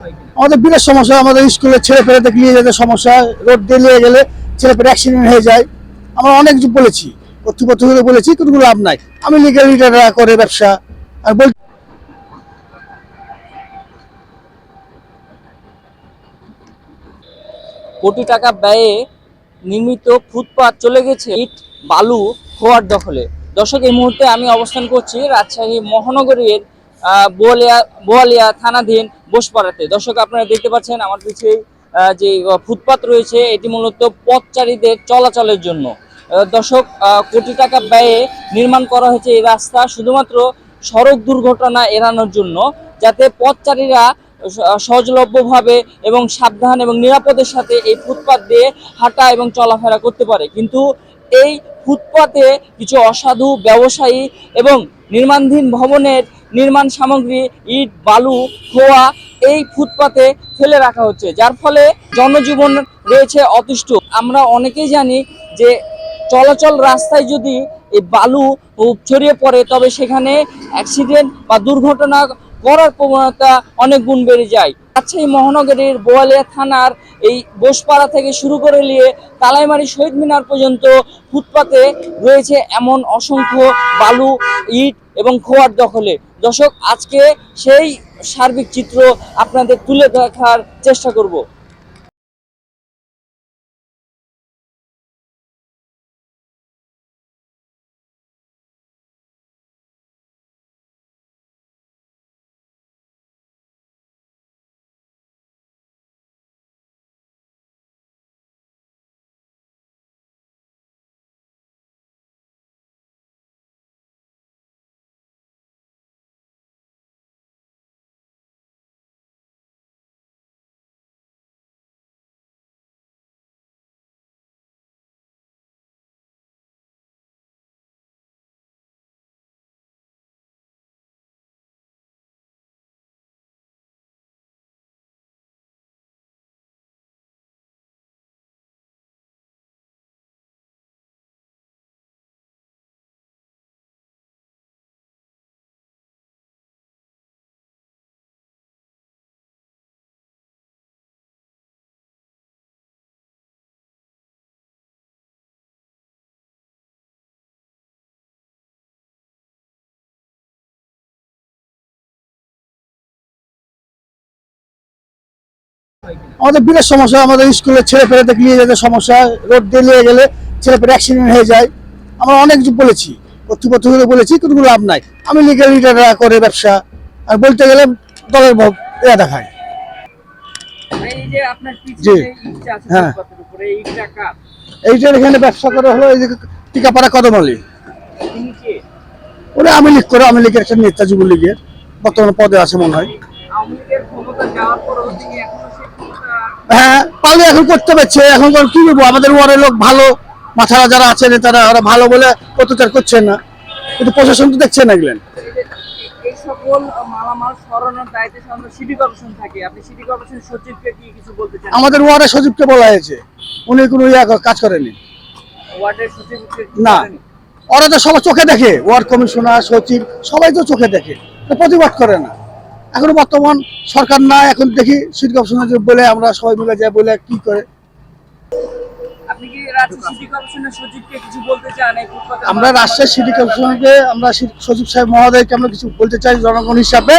আমাদের বিরাট সমস্যা, আমাদের স্কুলে ছেলে পেলেদের নিয়ে যেতে সমস্যা, রোড দিয়ে নিয়ে গেলে ছেলে পেলে অ্যাক্সিডেন্ট হয়ে যায়। আমরা অনেক কিছু বলেছি, কর্তৃপক্ষকে বলেছি, কিন্তু কোনো লাভ নাই। আমি লিগাল রিটাররা করে ব্যবসা, আর বল কোটি টাকা ব্যয়ে নির্মিত ফুটপাত চলে গেছে ইট, বালু খোয়ার দখলে। দর্শক, এই মুহূর্তে আমি অবস্থান করছি রাজশাহী মহানগরীর বোয়ালিয়া বোয়ালিয়া থানাধীন বোসপাড়াতে। দর্শক, আপনারা দেখতে পাচ্ছেন আমার পিছিয়ে যে ফুটপাত রয়েছে, এটি মূলত পথচারীদের চলাচলের জন্য। দর্শক কোটি টাকা ব্যয়ে নির্মাণ করা হয়েছে এই রাস্তা, শুধুমাত্র সড়ক দুর্ঘটনা এড়ানোর জন্য, যাতে পথচারীরা সহজলভ্যভাবে এবং সাবধান এবং নিরাপদের সাথে এই ফুটপাত দিয়ে হাঁটা এবং চলাফেরা করতে পারে। কিন্তু এই ফুটপাতে কিছু অসাধু ব্যবসায়ী এবং নির্মাণধীন ভবনের নির্মাণ সামগ্রী, ইট, বালু, খোয়া এই ফুটপাতে ফেলে রাখা হচ্ছে। যার ফলে জনজীবন রয়েছে অতুষ্ট। আমরা অনেকেই জানি যে চলাচল রাস্তায় যদি এই বালু ছড়িয়ে পড়ে, তবে সেখানে অ্যাক্সিডেন্ট বা দুর্ঘটনা করার প্রবণতা অনেক গুণ বেড়ে যায়। রাজশাহী মহানগরীর বোয়ালিয়া থানার এই বোসপাড়া থেকে শুরু করে নিয়ে তালাইমারি শহীদ মিনার পর্যন্ত ফুটপাতে রয়েছে এমন অসংখ্য বালু, ইট এবং খোয়ার দখলে। দর্শক আজকে সেই সার্বিক চিত্র আপনাদের তুলে দেখার চেষ্টা করব। আমাদের বিরাট সমস্যা আমাদের স্কুলে ছেলে পেলেদের নিয়ে যেতে সমস্যা রোড দিয়ে নিয়ে গেলে ছেলে পেলে অ্যাক্সিডেন্ট হয়ে যায়। আমরা অনেক কিছু বলেছি কর্তৃপক্ষকে বলেছি কিন্তু কোনো লাভ নাই। আমি লিগাল রিটাররা করে ব্যবসা আর বলতে গেলে দলের এরা দেখায়। এই যে আপনার জি। হ্যাঁ। এইটার এখানে ব্যবসা করা হলো এই যে টিকাপাড়া কদমালি তিনি কে? ওরা আমি লিগ করে আমি লিগের একটা নেতা যুবলীগের। বর্তমানে পদে আছে মনে হয়। হ্যাঁ পারলে এখন করতে পারছে এখন কি বলব আমাদের ওয়ার্ডের লোক ভালো মাথারা যারা আছে নেতারা ওরা ভালো বলে অত্যাচার করছে না। কিন্তু প্রশাসন তো দেখছে না এগুলেন আমাদের ওয়ার্ডের সচিবকে বলা হয়েছে। উনি কোনো ইয়া কাজ করেনি। না। ওরা তো সবাই চোখে দেখে। ওয়ার্ড কমিশনার সচিব সবাই তো চোখে দেখে। তো প্রতিবাদ করে না। এখন বর্তমান সরকার না এখন দেখি সিটি কমিশনার বলে আমরা সবাই মিলে যাই বলে কি করে। আমরা রাজশাহী সিটি কমিশনকে আমরা সচিব সাহেব মহোদয়কে আমরা কিছু বলতে চাই জনগণ হিসাবে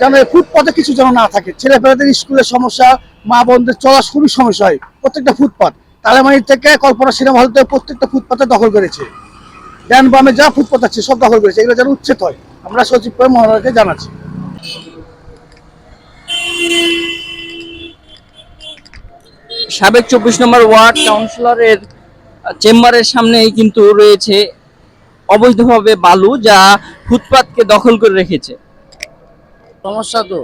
যেন এই ফুটপাতে কিছু যেন না থাকে। ছেলে পেলেদের স্কুলের সমস্যা মা বোনদের চলা খুবই সমস্যা হয় প্রত্যেকটা ফুটপাত। তালেমারি থেকে কল্পনা সিনেমা হল থেকে প্রত্যেকটা ফুটপাতে দখল করেছে। ডান বামে যা ফুটপাত আছে সব দখল করেছে এগুলো যেন উচ্ছেদ হয়। আমরা সচিব মহোদয়কে জানাচ্ছি। সাবেক চব্বিশ নম্বর ওয়ার্ড কাউন্সিলরের চেম্বারের সামনেই কিন্তু রয়েছে অবৈধভাবে বালু যা ফুটপাতকে দখল করে রেখেছে। সমস্যা তো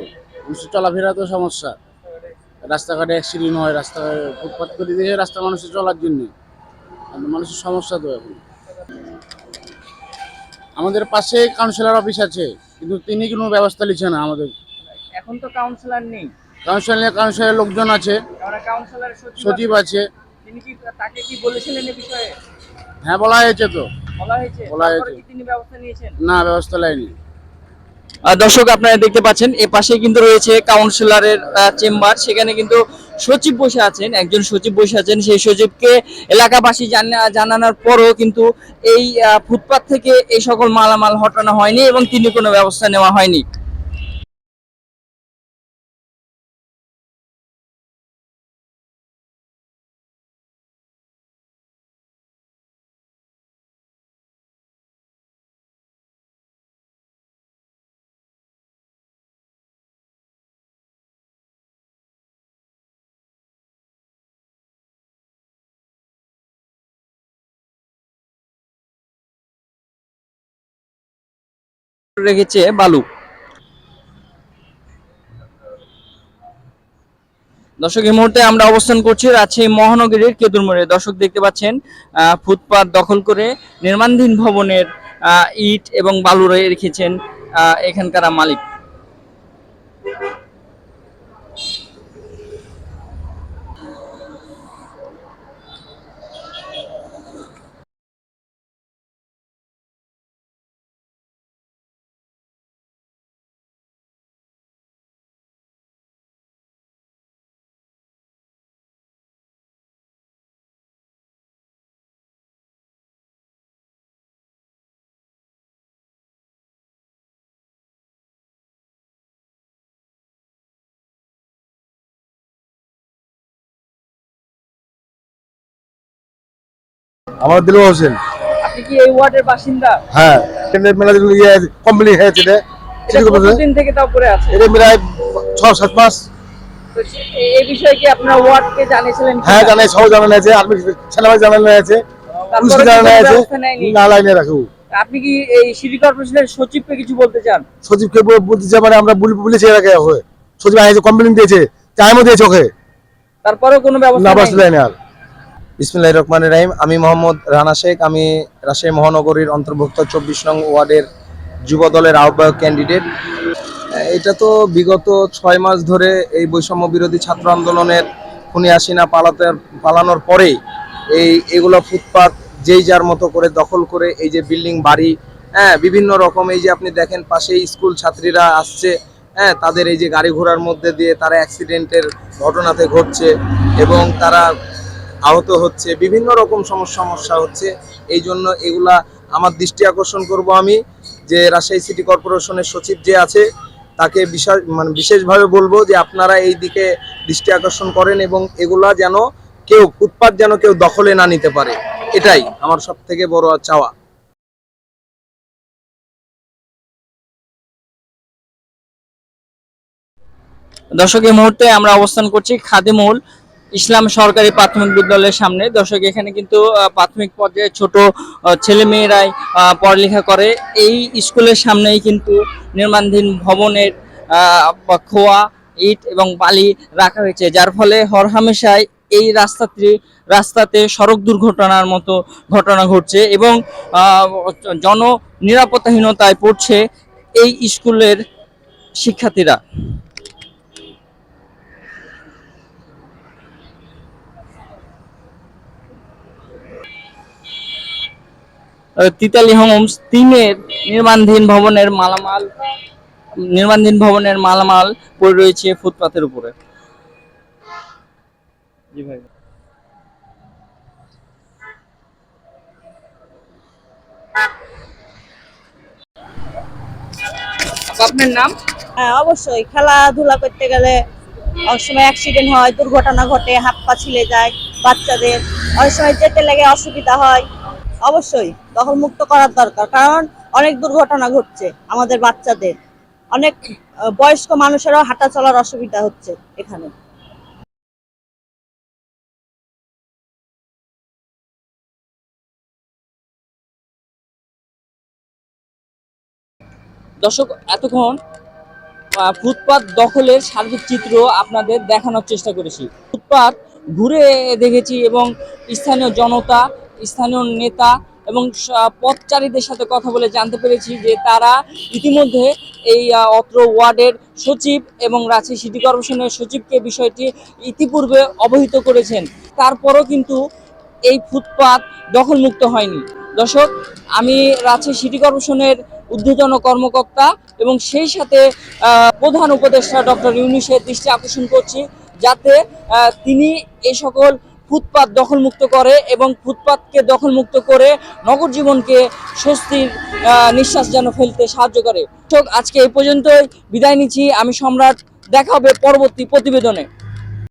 মানুষের চলাফেরা তো সমস্যা। রাস্তাঘাটে অ্যাক্সিডেন্ট হয় রাস্তাঘাটে ফুটপাত করে দিয়ে রাস্তা মানুষের চলার জন্য। মানুষের সমস্যা তো এখন। আমাদের পাশে কাউন্সিলর অফিস আছে কিন্তু তিনি কোনো ব্যবস্থা নিচ্ছে না আমাদের। এখন তো কাউন্সিলর নেই। কাউন্সিলর কাউন্সিলরের লোকজন আছে সচিব আছে। তিনি কি তাকে কি বলেছিলেন এই বিষয়ে? হ্যাঁ বলা হয়েছে তো। বলা হয়েছে? বলা তারপরে হয়েছে। কি তিনি ব্যবস্থা নিয়েছেন? না ব্যবস্থা নেয়নি। দর্শক আপনারা দেখতে পাচ্ছেন এ পাশে কিন্তু রয়েছে কাউন্সিলরের চেম্বার। সেখানে কিন্তু সচিব বসে আছেন একজন সচিব বসে আছেন। সেই সচিবকে এলাকাবাসী জানা- জানানোর পরও কিন্তু এই আহ, ফুটপাত থেকে এই সকল মালামাল হটানো হয়নি এবং তিনি কোনো ব্যবস্থা নেওয়া হয়নি। রেখেছে বালু। দর্শক, এই মুহূর্তে আমরা অবস্থান করছি রাজশাহী মহানগরীর কেতুরমোড়ে দর্শক, দেখতে পাচ্ছেন ফুটপাত দখল করে নির্মাণধীন ভবনের ইট এবং বালু রেখেছেন এখানকার মালিক। আমার দিল হোসেন। আপনি কি এই ওয়ার্ডের বাসিন্দা? হ্যাঁ টেন্ডার ইয়ে কমপ্লিট হয়েছে এটা কতদিন থেকে তাও আছে? এটা প্রায় ছ সাত মাস। এই- বিষয়ে কি আপনার ওয়ার্ডকে জানিয়েছিলেন হ্যাঁ জানাই সব জানানো আর্মি সেনাবাহিনী জানানো পুলিশকে জানানো না লাইনে রাখব। আপনি কি এই সিটি কর্পোরেশনের সচিবকে কিছু বলতে চান? সচিবকে বল- বলতেছে মানে আমরা হয়ে সচিব আইছে কমপ্লেন দিয়েছে টাইমও দিয়েছে ওকে। তারপরেও কোনো না ব্যবস্থা বাস নেই লাইনে আর। বিসমিল্লাহ রহমান রাহিম। আমি মোহাম্মদ রানা শেখ। আমি রাজশাহী মহানগরীর অন্তর্ভুক্ত চব্বিশ নং ওয়ার্ডের যুব দলের আহ্বায়ক ক্যান্ডিডেট। এটা তো বিগত ছয় মাস ধরে এই বৈষম্য বিরোধী ছাত্র আন্দোলনের খুনি হাসিনা পালাতে, পালানোর পরেই এই এগুলো ফুটপাত যেই যার মতো করে দখল করে এই যে বিল্ডিং বাড়ি হ্যাঁ বিভিন্ন রকম এই যে আপনি দেখেন পাশে স্কুল ছাত্রীরা আসছে হ্যাঁ তাদের এই যে গাড়ি ঘোড়ার মধ্যে দিয়ে তারা অ্যাক্সিডেন্টের ঘটনাতে ঘটছে এবং তারা আহত হচ্ছে, বিভিন্ন রকম সমস্যা হচ্ছে। এই জন্য এগুলা আমার দৃষ্টি আকর্ষণ করব আমি যে রাজশাহী সিটি কর্পোরেশনের সচিব যে আছে, তাকে বিশেষ মানে বিশেষভাবে বলব যে আপনারা এই দিকে দৃষ্টি আকর্ষণ করেন এবং এগুলা যেন কেউ, ফুটপাত যেন কেউ দখলে না নিতে পারে। এটাই আমার সব থেকে বড় চাওয়া। দর্শক, এই মুহূর্তে আমরা অবস্থান করছি খাদিমুল ইসলাম সরকারি প্রাথমিক বিদ্যালয়ের সামনে। দর্শক, এখানে কিন্তু প্রাথমিক পর্যায়ে ছোট ছেলে মেয়েরাই পড়ালেখা করে। এই স্কুলের সামনেই কিন্তু নির্মাণধীন ভবনের খোয়া, ইট এবং বালি রাখা হয়েছে। যার ফলে হরহামেশাই এই রাস্তাটি, রাস্তাতে সড়ক দুর্ঘটনার মতো ঘটনা ঘটছে এবং জন নিরাপত্তাহীনতায় পড়ছে এই স্কুলের শিক্ষার্থীরা। তিতালি হোমস তিনের নির্মাণধীন ভবনের মালামাল নির্মাণধীন ভবনের মালামাল পড়ে রয়েছে ফুটপাতের উপরে। জি ভাই। আপনার নাম? হ্যাঁ অবশ্যই। খেলাধুলা করতে গেলে অনেক সময় অ্যাক্সিডেন্ট হয় দুর্ঘটনা ঘটে হাত পা ছিলে যায় বাচ্চাদের। অনেক সময় যেতে লেগে অসুবিধা হয়। অবশ্যই দখল মুক্ত করার দরকার, কারণ অনেক দুর্ঘটনা ঘটছে আমাদের বাচ্চাদের। অনেক বয়স্ক মানুষেরও হাঁটা চলার অসুবিধা হচ্ছে এখানে। দর্শক, এতক্ষণ ফুটপাত দখলের সার্বিক চিত্র আপনাদের দেখানোর চেষ্টা করেছি। ফুটপাত ঘুরে দেখেছি এবং স্থানীয় জনতা স্থানীয় নেতা এবং পথচারীদের সাথে কথা বলে জানতে পেরেছি যে তারা ইতিমধ্যে এই অত্র ওয়ার্ডের সচিব এবং রাজশাহী সিটি কর্পোরেশনের সচিবকে বিষয়টি ইতিপূর্বে অবহিত করেছেন। তারপরও কিন্তু এই ফুটপাত দখলমুক্ত হয়নি। দর্শক, আমি রাজশাহী সিটি কর্পোরেশনের ঊর্ধ্বতন কর্মকর্তা এবং সেই সাথে প্রধান উপদেষ্টা ডক্টর ইউনিসের দৃষ্টি আকর্ষণ করছি যাতে তিনি এই সকল ফুটপাত দখলমুক্ত করে এবং ফুটপাতকে দখলমুক্ত করে নগর জীবনকে স্বস্তির নিঃশ্বাস যেন ফেলতে সাহায্য করে। আজকে এই পর্যন্তই। বিদায় নিচ্ছি। আমি সম্রাট। দেখা হবে পরবর্তী প্রতিবেদনে।